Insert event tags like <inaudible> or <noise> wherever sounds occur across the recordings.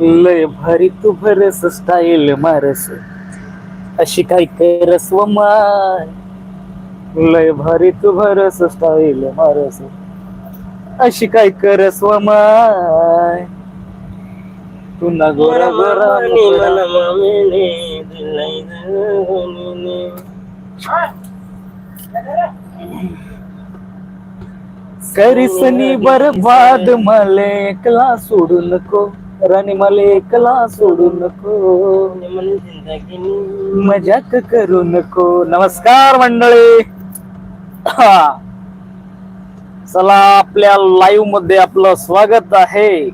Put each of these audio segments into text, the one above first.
लय भारी तू भरस स्टाईल मारस. अशी काय करस व माय? लय भारी तू भरस स्टाईल मारस. अशी काय करस व माय? पुन्हा गोरा गोरा करिसनी बरबाद मले एकला सोडू नको. राणी मला एकला सोडू नको. मजाक करू नको. नमस्कार मंडळी. हा. चला आपल्या लाईव्हमध्ये आपलं स्वागत आहे.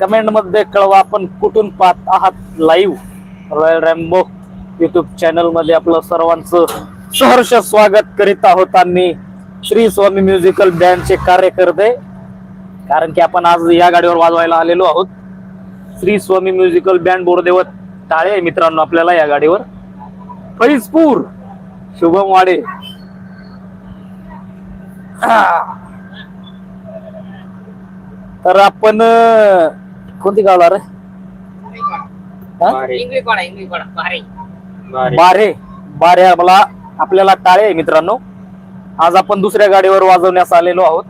कमेंटमध्ये कळवा आपण कुठून पाहत आहात लाईव्ह रॉयल रॅम्बो युट्यूब चॅनलमध्ये आपलं सर्वांचं सहर्ष स्वागत करीत आहोत आम्ही. श्री स्वामी म्युझिकल बँडचे कार्यकर्ते. कारण की आपण आज या गाडीवर वाजवायला आलेलो आहोत. श्री स्वामी म्युझिकल बँड बोरदेवत टाळे आहे मित्रांनो आपल्याला या गाडीवर. फैजपूर शुभम वाडे. तर आपण कोणती गावला रे? बारे. बारे. मला आपल्याला टाळे आहे मित्रांनो. आज आपण दुसऱ्या गाडीवर वाजवण्यास आलेलो आहोत.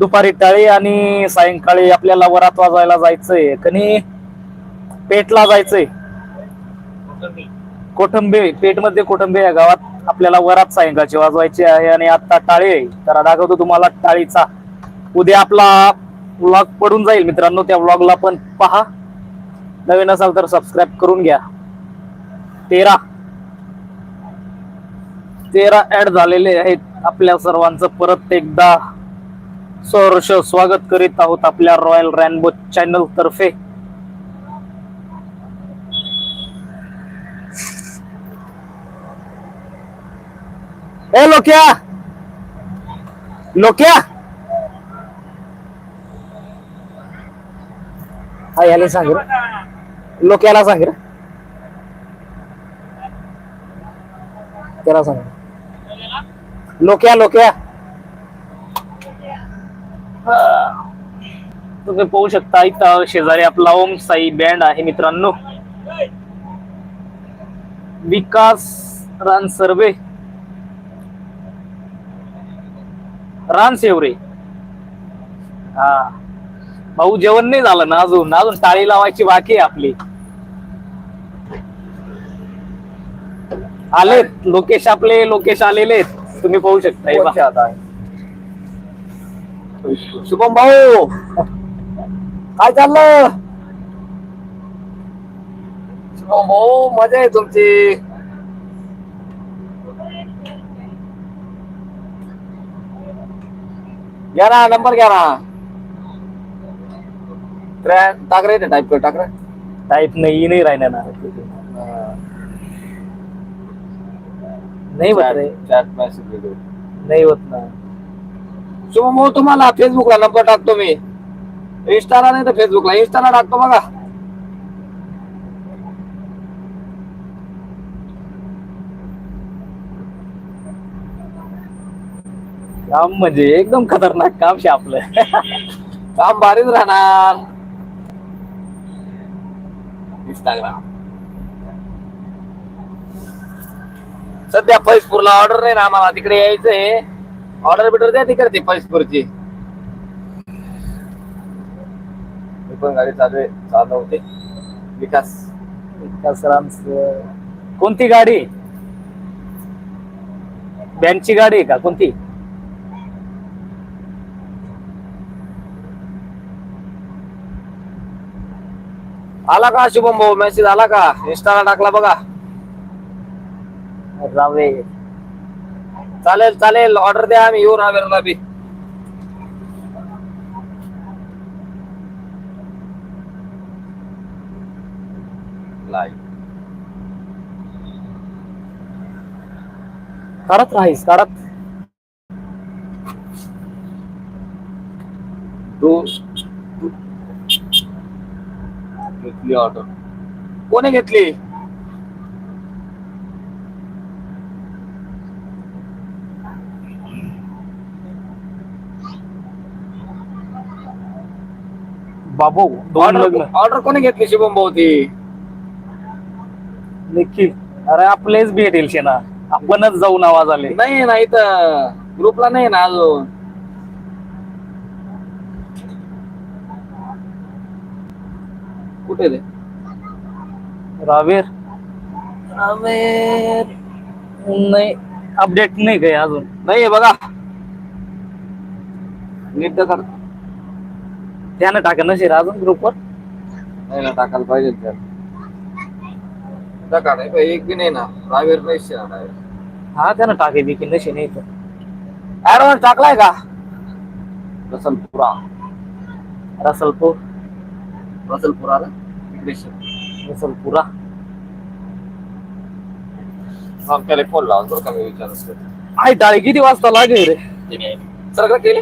दुपारी टाळी आणि सायंकाळी आपल्याला वरात वाजवायला जायचंय. कनी पेटला जायचंय. कोठंबे पेठमध्ये कोठंबे या गावात? आपल्याला वरात सायंकाळची वाजवायची आहे आणि आता टाळी आहे. तर दाखवतो तुम्हाला टाळीचा. उद्या आपला व्लॉग पडून जाईल मित्रांनो त्या व्लॉगला पण पहा. नवीन असाल तर सबस्क्राईब करून घ्या. तेरा. तेरा ऍड झालेले आहेत आपल्या सर्वांचं. परत एकदा सहर्ष स्वागत करीत आहोत आपल्या रॉयल रॅनबो चॅनल तर्फे. ए लोक्या! लोक्या! हा याला सांग लोक्याला सांग त्याला सांग. लोक्या लोक्या! तुम्ही पाहू शकता इथं शेजारी आपला ओम साई बँड आहे मित्रांनो. विकास रान सर्वे. रान सेवरे. हा. भाऊ जेवण नाही झालं ना अजून? अजून टाळी लावायची बाकी आहे आपली. आलेत लोकेश आपले लोकेश आलेले आहेत. तुम्ही पाहू शकता शुभम भाऊ! काय चाललं शुभम भाऊ मजा आहे तुमची. घ्या ना नंबर घ्या ना. ट्रॅ- टाक रे टाईप कर टाक रे. टाईप नाही नाही राहिना ना नाही होत रे. चॅट मेसेज नाही होत ना. शुभम भाऊ तुम्हाला फेसबुकला नंबर टाकतो मी. इंस्टाला नाही तर फेसबुकला इंस्टाला टाकतो बघा. काम म्हणजे एकदम खतरनाक काम शे आपलं. <laughs> काम भारीच राहणार. इंस्टाग्राम सध्या फैजपूरला ऑर्डर नाही ना आम्हाला. तिकडे यायचंय. ऑर्डर बिर्डर द्या तिकडे फैजपूरची मी पण गाडी चालू चालवते. विकास. विकासरामचं कोणती गाडी? बँडची गाडी आहे का? कोणती? आला का शुभम भाऊ? मेसेज आला का? इंस्टाला टाकला बघा. रावे. चालेल चालेल. ऑर्डर द्या आम्ही. येऊ रावेरला बी. काढत राहीस काढत घेतली ऑर्डर कोणी घेतली? बाबू दोन लग्न. ऑर्डर ऑर्डर कोणी घेतली शुभम भाऊ ती? निखिल. अरे आपलेच भेटेल शेना. आपणच जाऊन आवाज आले. नाही ना इथं ग्रुपला नाही ना अजून. कुठे ते रावेर. रावेर. नाही अपडेट नाही काय अजून. नाही बघा. नीट तर कर. त्यानं टाका नसेल अजून ग्रुपवर नाही ना टाकायला पाहिजे त्यात टाका नाही बाई, एक बी नाही ना. रावेर पैसे ना रावेर. हा त्यानं टाकायची की नशी नाही तर ऍडव्हान्स टाकलाय का? रसलपुरा. रसलपूर? रसलपुराला इकडे शे. रसलपुरा. हा, त्याला फोन लावून बरं का मी विचारत आई टाळी किती वाजता लागेल रे? सगळं केले?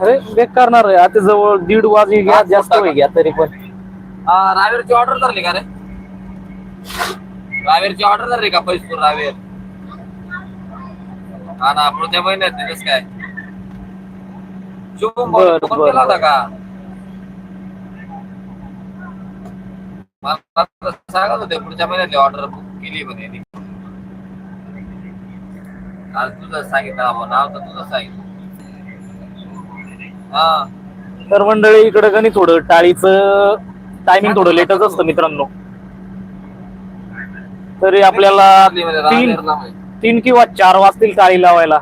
अरे बेक करणार आहे. आता जवळ दीड वाजे घ्या जास्त होई घ्या तरी पण. रावेरची ऑर्डर धरली का रे? रावेरची ऑर्डर धरली का पैसपूर रावेर? हा ना पुढच्या महिन्यात दिवस काय? शुभम भाऊ. केला होता का? मला सांगत होते पुढच्या महिन्यातली ऑर्डर बुक केली म्हणे. आज तुझं सांगितलं हा, नाव तर तुझं सांगितलं. हा. तर मंडळी इकडे कणी थोडं टाळीचं टायमिंग थोडं लेटच असतं मित्रांनो. तरी आपल्याला तीन. तीन किंवा चार वाजतील टाळी लावायला.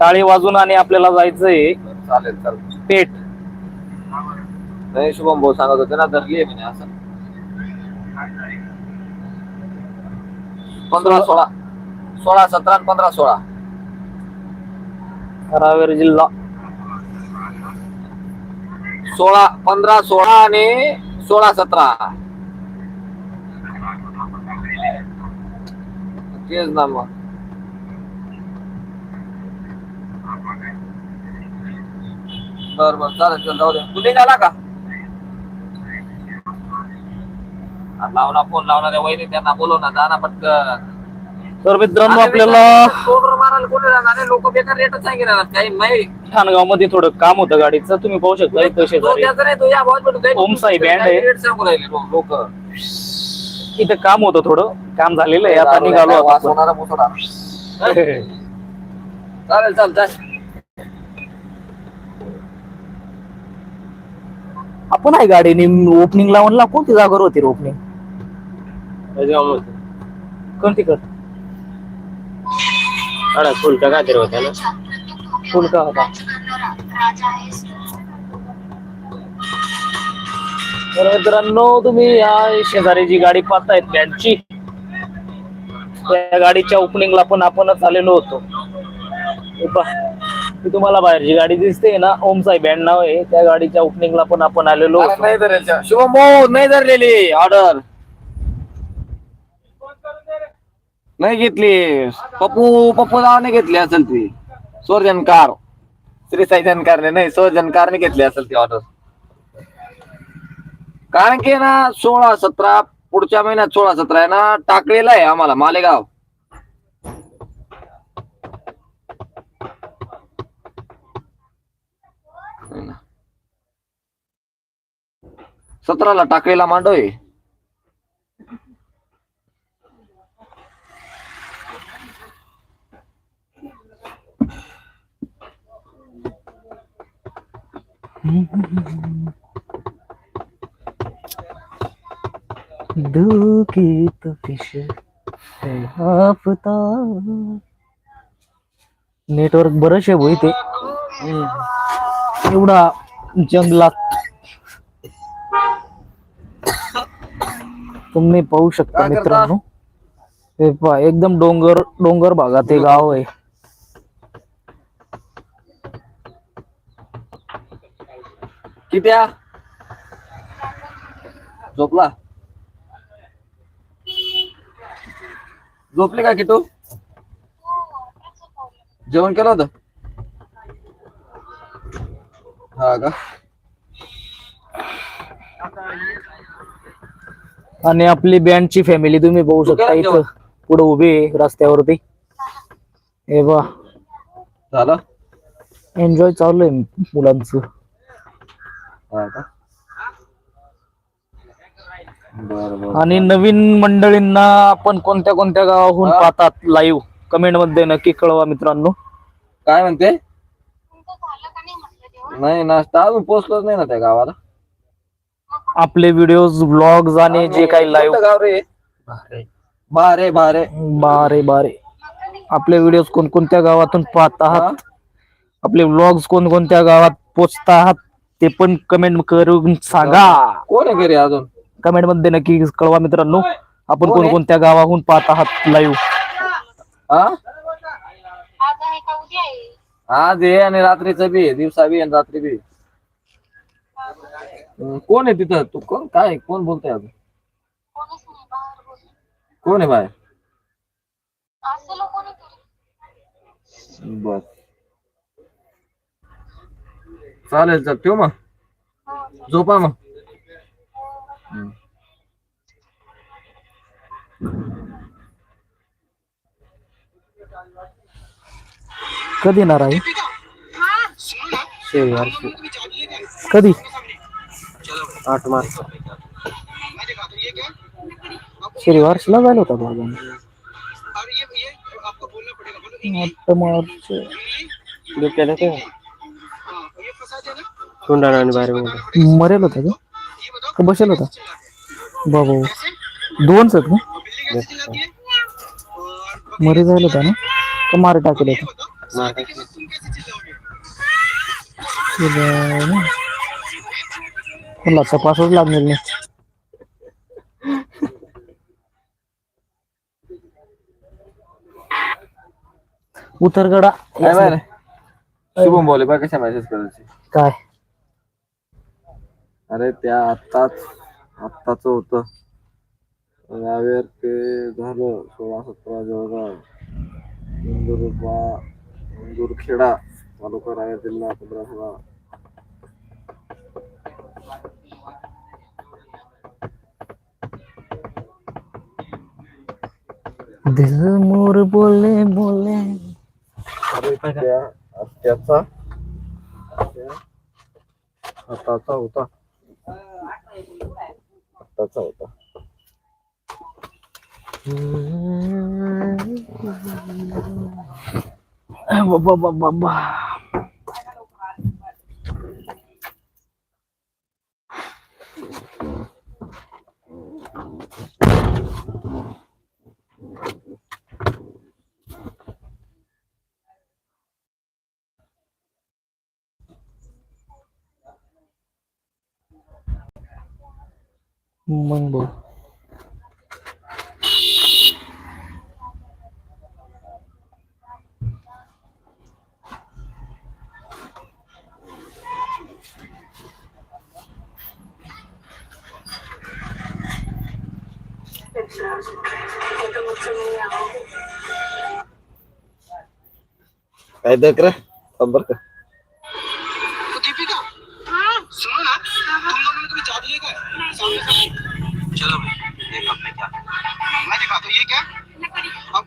टाळी वाजून आणि आपल्याला जायचंय चालेल चालेल. पेठ. नाही शुभम भाऊ सांगत होते ना धरली आहे म्हणे असं. पंधरा सोळा. सोळा सतरा आणि पंधरा सोळा. रावेर जिल्हा. सोळा पंधरा सोळा आणि सोळा सतरा. तेच ना मग बर बर चालेल चल जाऊ दे तू निघाला का आ, लावला फोन लावला त्या वहिनी त्यांना बोलव ना जा ना पटकन तर मित्रांनो आपल्याला फोनवर मारायला कोणी राहणार लोक बेकार रेटच सांगितलं काही नाही ठाणगावमध्ये थोडं काम होतं गाडीचं तुम्ही पाहू शकता इथं तो शेजारी त्याचं नाही तो या दे. ओम साई बँड आहे. रेट सांगू राहिले लोक इथं काम होतं थोडं. काम झालेलं आहे. आता निघालो. होणारा. चालेल चालेल चालेल. आपण आहे गाडीने ओपनिंग लावून ला कोणती जागर होती ओपनिंग कोणती कर? फुलका काहीतरी होत्या ना. फुल का होता तर मित्रांनो तुम्ही या शेजारी जी गाडी पाहतायत बँडची त्या गाडीच्या ओपनिंगला पण आपणच आलेलो होतो. तुम्हाला बाहेरची गाडी दिसते ना ओम साई बँड नाव आहे त्या गाडीच्या ओपनिंगला पण आपण आलेलो होतो. नाही शुभम भाऊ नाही धरलेली ऑर्डर नाही घेतली. पप्पू पप्पू नावाने घेतली असेल ती. सोरजनकार श्री साई जनकारने नाही सोरजनकारने घेतली असेल ती ऑर्डर कारण की ना सोळा सतरा पुढच्या महिन्यात सोळा सतरा आहे ना टाकलेला आहे आम्हाला मालेगाव है ना. सतराला टाकलेला मांडोय <laughs> दुखी तो फिश. नेटवर्क बरंच आहे भाऊ इथे. एवढा जंगलात तुम्ही पाहू शकता? मित्रांनो. हे पहा एकदम डोंगर डोंगर भागात हे गाव आहे. कित्या झोपला? झोपले का किटू? जेवण केलं होतं? हा का? आणि आपली बँडची फॅमिली तुम्ही पाहू शकता इथं? पुढे उभी आहे रस्त्यावरती. हे बा झालं? एन्जॉय चालू आहे मुलांचं. हा का? आणि नवीन मंडळींना आपण कोणत्या कोणत्या गावाहून हा. पाहतात लाईव्ह कमेंटमध्ये नक्की कळवा मित्रांनो. काय म्हणते? नाही नाश्ता अजून पोचलोच नाही ना त्या गावाला. आपले व्हिडिओज ब्लॉग्स आणि जे काही लाईव्ह कोणतं गाव रे? बारे. बारे बारे. बारे आपले व्हिडिओ कोणकोणत्या गावातून पाहत? आहात? आपले व्लॉग्स कोणकोणत्या गावात पोचत आहात? ते पण कमेंट करून सांगा. कोण आहे घरी अजून? कमेंटमध्ये नक्की कळवा मित्रांनो. आपण? कोणकोणत्या गावाहून पाहत आहात लाईव्ह हा? आज आज आहे आणि रात्रीचं बी दिवसा बी आणि रात्री बी कोण आहे तिथं? तू कोण? काय कोण बोलतोय बोल कोण आहे बाय बर. चालेल चल ठेव मग? हो झोपा मग. कधी येणार आहे? शनिवार कधी? आठ मार्च. शनिवारला जायला होता बाबा आठ मार्च. डोक्याला काय तोंडाला आणि बाहेर मरेल होता का? का बसेल होता बाबा दोनच आहेत ना? मरे जायला होता ना? का मारे टाकेल होता? कोणला तपासच लागणार नाही. उतरगडा. शुभम बोले बा कशा मेसेज करायचे काय? अरे त्या आत्ताच आत्ताच होतं. रावेर ते झालं सोळा सतरा जळगाव इंदुरबा इंदूरखेडा तालुका रावेर जिल्हा पंधरा सोळा. दिल मोर बोले बोले. त्याचा आताचा होता. आत्ताचा होता. बाबा बाबा बाबा मग बघ काय दक रे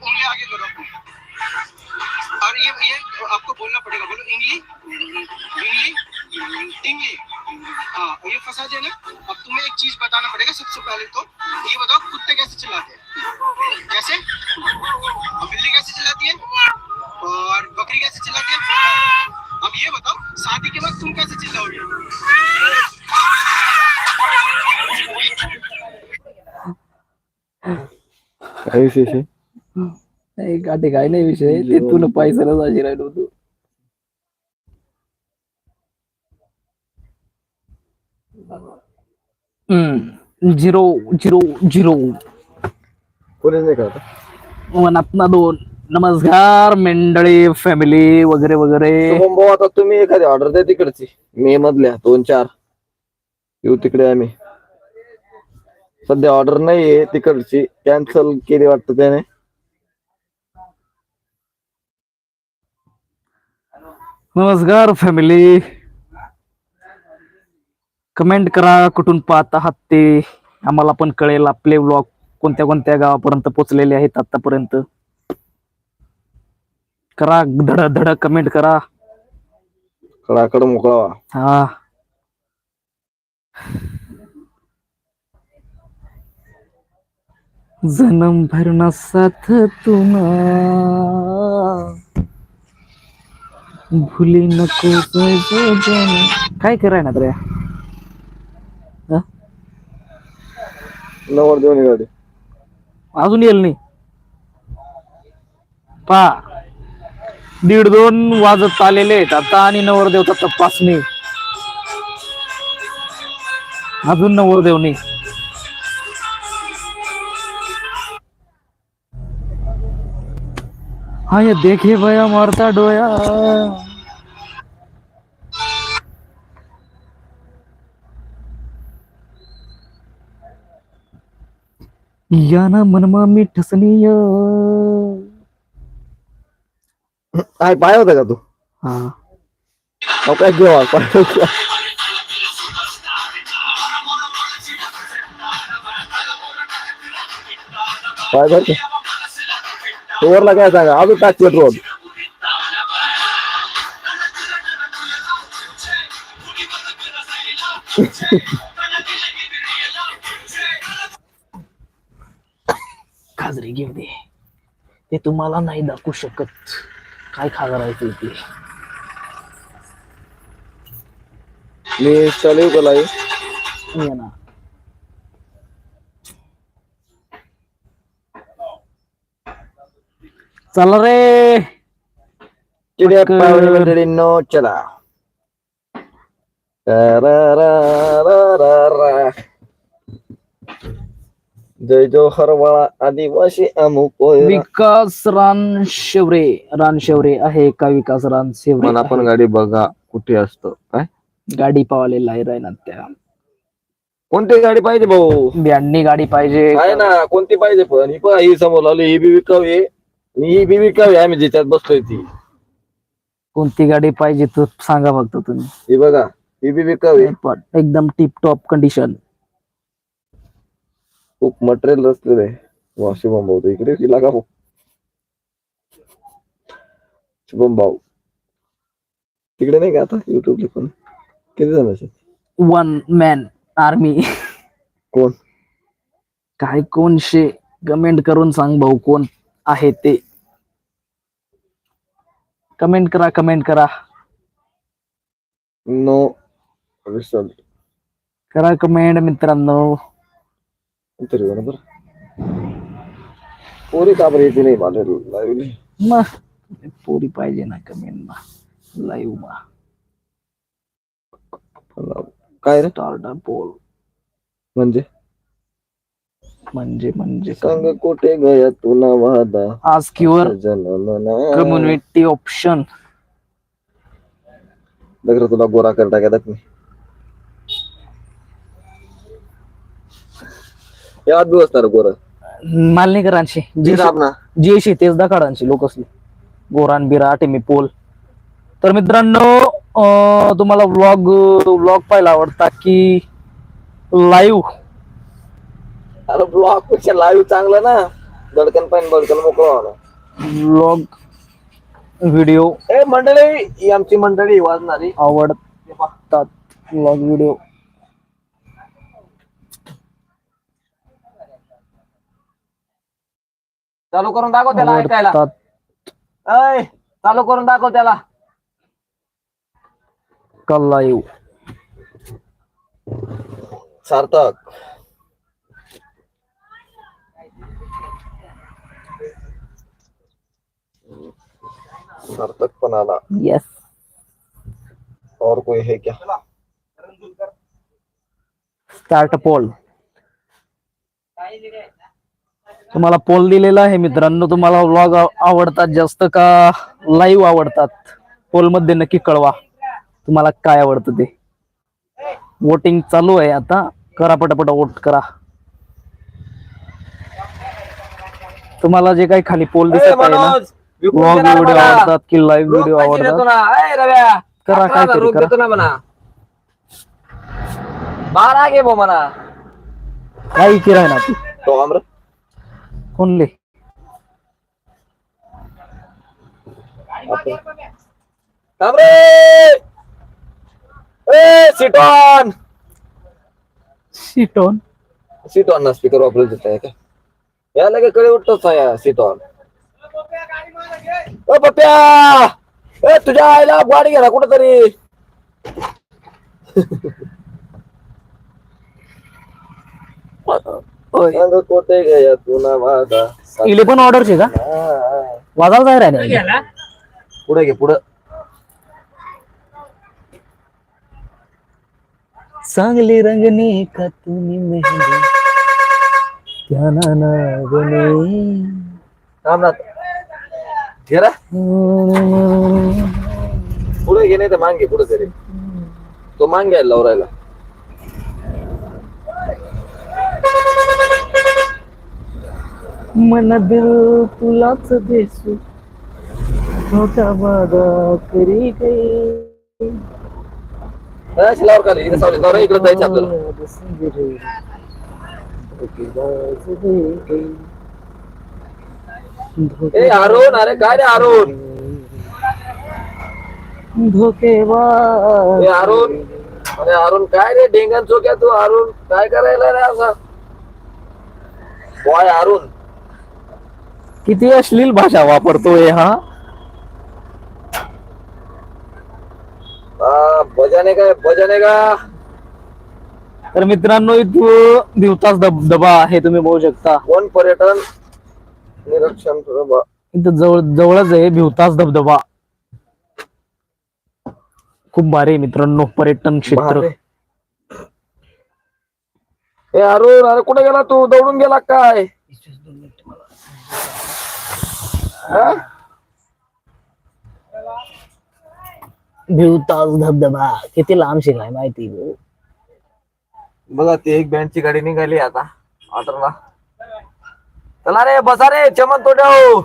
उंगली आगे करो और ये ये आपको बोलना पड़ेगा। बोलो, इंगली? इंगली? इंगली। हाँ ये फंसा ना? अब तुम्हें एक चीज़ बताना पड़ेगा सबसे पहले तो। ये बताओ, कुत्ते कैसे चिल्लाते हैं? कैसे? बिल्ली कैसे चिल्लाती है? और बकरी कैसे चिल्लाती है? अब ये बताओ, शादी के बाद तुम कैसे चिल्लाओगे? आहे नाही गाठी काय नाही विषय. ते तुला पैशाला जाशी राहिलो होतो. हम्म झिरो झिरो झिरो. कोणी नाही ना दोन. नमस्कार मंडळी फॅमिली वगैरे वगैरे. शुभम भाऊ आता तुम्ही एखादी ऑर्डर द्या तिकडची. मे मधल्या दोन चार. येऊ तिकडे आम्ही. सध्या ऑर्डर नाहीये तिकडची. कॅन्सल केली वाटतं त्याने. नमस्कार फॅमिली कमेंट करा कुठून पाहत आहात ते? आम्हाला पण कळेल आपले ब्लॉग कोणत्या कोणत्या गावापर्यंत पोचलेले आहेत आतापर्यंत. करा धड धड कमेंट करा. कडाकड मोकळावा हा. जन्म भरना साथ तुमा भुली नको काय कराय ना रे? हा? नवर देऊन गाडी. अजून येईल नाही. पा दीड दोन वाजत आलेले आहेत. आता आणि नवरदेवचा तपासणी. अजून नवरदेव नाही. हा ये देखे भया मारता डोया। या ना मनमा मी ठसनीय काय पाय होता का तू? हा। काय? घेवा. पाय भरते वरला काय सांगा अजून टाक पेट्रोल खाजरी घेऊ दे ते तुम्हाला नाही दाखवू शकत काय खाजरायचं ते मी चालू का लाईव्ह? ये ना चला रे चिडिया पटकन. पावली मंडळींनो चला रा जय जो हरवाळा आदिवासी अमुक. विकास रान शेवरे रान शेवरे आहे का विकास रान शेवरे मला पण? गाडी बघा कुठे असतो काय गाडी पावालेला आहे रायनात त्या कोणती गाडी पाहिजे भाऊ ब्यांनी गाडी पाहिजे आहे ना कोणती पाहिजे पण ही पहा, ही समोर लावली ही बी विकावी. आणि ही बी विकावी आहे, आम्ही ज्याच्यात बसलोय ती. कोणती गाडी पाहिजे तर सांगा फक्त तुम्ही. ही बघा ही बी विकावी. पण एकदम टिप टॉप कंडिशन खूप मटेरियल असलेलं आहे. वा शुभम भाऊ तर इकडे गेला का भाऊ. शुभम भाऊ. तिकडे नाही का आता? युट्यूबला पण. किती जण असेल वन मॅन आर्मी कोण? काय कोण शे कमेंट करून सांग भाऊ कोण आहे ते. कमेंट करा कमेंट करा. नो रिसल्ट करा कमेंट मित्रांनो. तरी बरोबर पोरी का बरं येते नाही मला लावली मग पोरी पाहिजे ना कमेंट मा. लाईव्ह मा. काय रे? स्टार्टर पोल म्हणजे? म्हणजे म्हणजे सांग कुठे गया तुला वादा? आज किवर कम्युनिटी ऑप्शन बघ रे तुला गोरा कर टाकत मी. या दिवस ना गोरा. मालनीकरांशी. जी ना जे तेच दाखाडांची लोक असले. गोरान बिरा टेमी पोल. तर मित्रांनो तुम्हाला व्लॉग व्लॉग पाहायला आवडता की लाईव्ह अरे ब्लॉगपेक्षा लाईव्ह चांगलं ना. दडकन पाहिजे बडकन मोकळं व्हावं. व्लॉग व्हिडिओ ए मंडळी ही आमची मंडळी वाजणारी. आवडतात व्लॉग व्हिडिओ चालू करून दाखव त्याला ऐकायला. आवडतात. ऐ, चालू करून दाखव त्याला. का लाईव्ह सार्थक. सार्थक पण आला. येस और कोई है क्या? स्टार्ट पोल तुम्हाला पोल दिलेला आहे मित्रांनो. तुम्हाला व्लॉग आवडतात जास्त का लाईव्ह आवडतात? पोलमध्ये नक्की कळवा. तुम्हाला काय आवडतं ते? वोटिंग चालू आहे आता. करा पटापट वोट करा. तुम्हाला जे काही खाली पोल दिसत आहे ना देणार व्हिडिओ. आवडतात की लाईव्ह व्हिडिओ आवडतात? करा, रोख करा. देतो ना म्हणा. बारा घे भाऊ म्हणा. काही की राहिना तू तो आम्र कोणले थांब रे ए सिटॉन! सीटोन? सिटॉन ना स्पीकर वापरत देत आहे का? या लगे कडे उठतोच या सीटवर ओ पप्प्या! ए तुझ्या आईला गाडी घ्या कुठं तरी कोठे गया तुला माझा इले पण ऑर्डरचे का? वाजायला काय राहिले पुढे घे पुढं. चांगली रंगनी का तुम्ही मेहंदी? त्या नानावने थांब ना. घे रा पुढे घे नाही तर मांगे पुढे तरी तो मांग लवरायला मन दिल तुलाच देसू छोटा वादा करी गई लावर इकडे सावली नवरा इकडे जायचं आपल्याला ए अरुण अरे काय रे अरुण? धोकेबाज ए अरुण अरे अरुण काय रे डेंगन चोक्या तू अरुण? काय करायला रे असा? बॉय अरुण. किती अश्लील भाषा वापरतोय हा? हा बजाने काय? बजाने का? तर मित्रांनो इथं दिवताच धबधबा आहे तुम्ही बघू शकता. वन पर्यटन? निरीक्षण. इथं जवळ जवळच आहे भिवताच धबधबा खूप भारी आहे मित्रांनो पर्यटन क्षेत्र. ए अरुण अरे कुठे गेला तू दौडून गेला काय हा? धबधबा किती लांब शिकाय माहिती भाऊ. बघा ती एक बँडची गाडी निघाली आता ऑर्डरला चला रे बसा रे चमन तो ठेव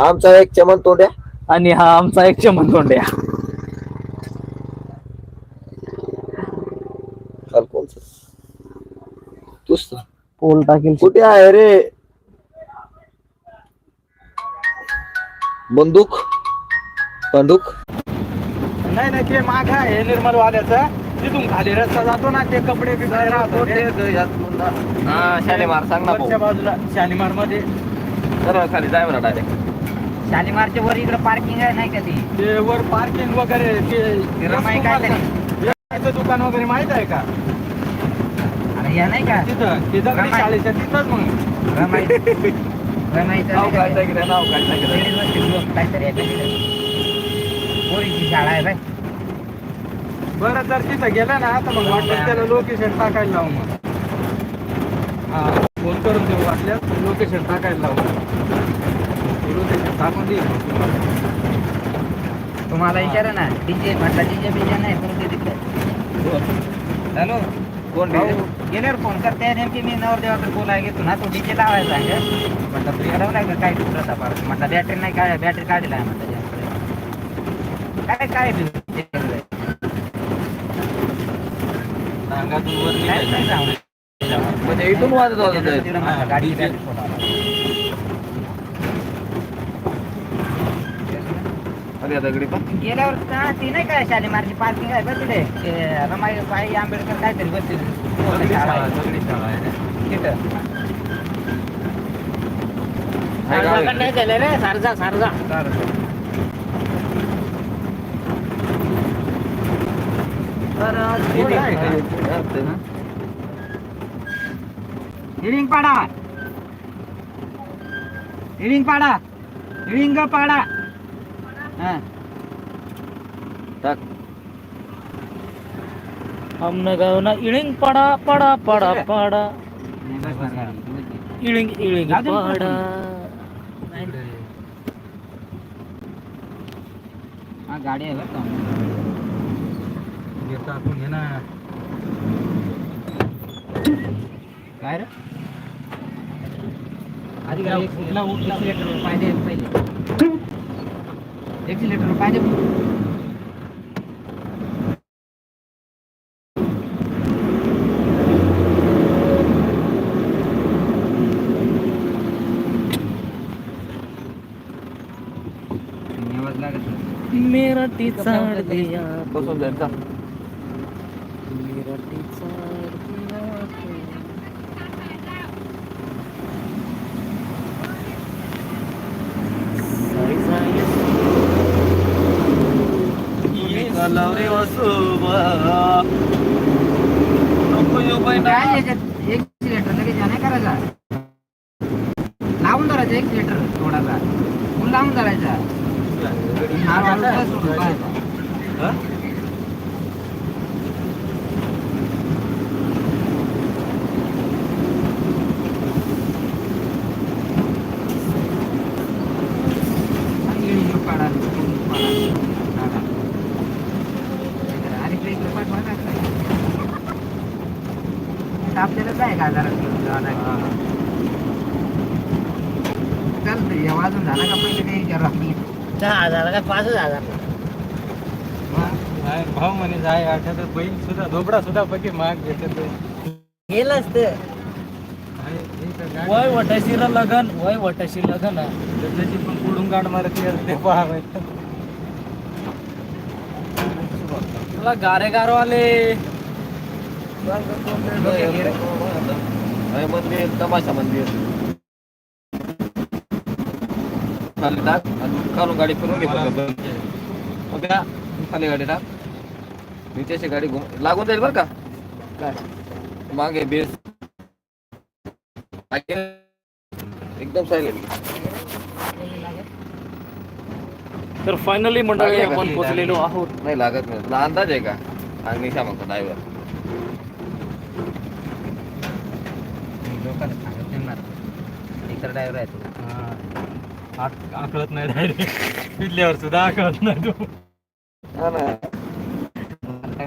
आमचा एक चमन तोड्या. आणि हा आमचा एक चमन तोंड्या. काल कोणचं? तूच तर. पोल टाकेल. कुठे आहे रे? बंदूक? बंदूक? नाही नाही ते माग आहे निर्मल वाल्याचं तिथून खाली. रस्ता जातो ना ते कपडे बिकडे राहतो ते? हा शालेमार सांग ना वरच्या बाजूला शालिमारमध्ये सरळ खाली जाय बरं डायरेक्ट शालीमारच्या वर इकडे पार्किंग आहे नाही का ती? ते वर पार्किंग वगैरे ते ते रमाई काय तरी. याचं दुकान वगैरे माहीत आहे का? अरे या नाही का? तिथं ते दगडी रमाई. शाळेच्या तिथंच मग. रमाई. रमाईचं नाव नाही का? काय नाव लेडीज लोक काहीतरी आहे का तिथं? पोरीची शाळा आहे बाय बरं जर तिथं गेलं ना तर मग वाटलं त्याला लोकेशन टाकायला लावू मग हा फोन करून देऊ वाटल्यास लोकेशन टाकायला लावू लोकेशन टाकून देईल मग तुम्हाला. तुम्हाला विचारा ना डीजे म्हटलं डीजे बीजे नाही करून दे तिकडे हॅलो कोण? गेल्यावर फोन करते नेमकी मी नवरदेवाकडे बोलायला घेतो ना तो डीजे लावायला सांग म्हटलं तू येडवलाय का काय तुला तपास म्हटलं बॅटरी नाही काय बॅटरी काढलेला आहे म्हटलं. काय काय? नांगातून वर काय निघायचं. काय सांगू? म्हणजे इथून वाजत होतं ते. तिकडं म्हटलं गाडीची बॅटरी सोडावं. अरे दगडी पण गेल्यावर का ती नाही का शालीमारची पार्किंग आहे बघ तिथे ते रमाई साई आंबेडकर काहीतरी बसतील दगडी शाळा दगडी शाळा आहे तिथं हाय गावी. सारजा सारजा तर किती आहे का? हिडिंग पाडा हिडिंग पाडा हिडिंग पाडा हा टाक. आमनं गाव ना इळिंग पडा पडा पडा पडा इळिंग इळिंग जाऊ दे ना. पडा हा गाडी आहे बरं का हे टाकून घे ना काय रे? आधी एक कुठला एक्सिलेटर पाहिजे? पहिले. एक्सिलेटर पाहिजे. मेरा टी चाड दिया बसून जाईल 怎么办呢？啊？दहा हजार भाऊ म्हणे जाय आठवत बैल सुद्धा धोबडा सुद्धा पकी माग घेतात गेलंच ते वय वटाशी लगन वय वटाशी लगन त्याची पण पुढून गाड मारत ते पहा तुला गारे गारवाले मंदिर. तमाशा मंदिर खालून गाडी फिरून घे फक्त. मग त्या खाली गाडी टाक नीचेची गाडी घुम लागून जाईल बरं का काय मागे बेस एकदम सायलेंट तर फायनली मंडळी? आपण पोहोचलेलो आहोत नाही लागत नाही तुला अंदाज आहे का अग्निशा म्हणतो ड्रायव्हर लोकांना सांगत नाही ड्रायव्हर आहे तो आकळत नाही डायरेक्ट पिल्ल्यावर सुद्धा आकळत नाही तू हा ना मला काय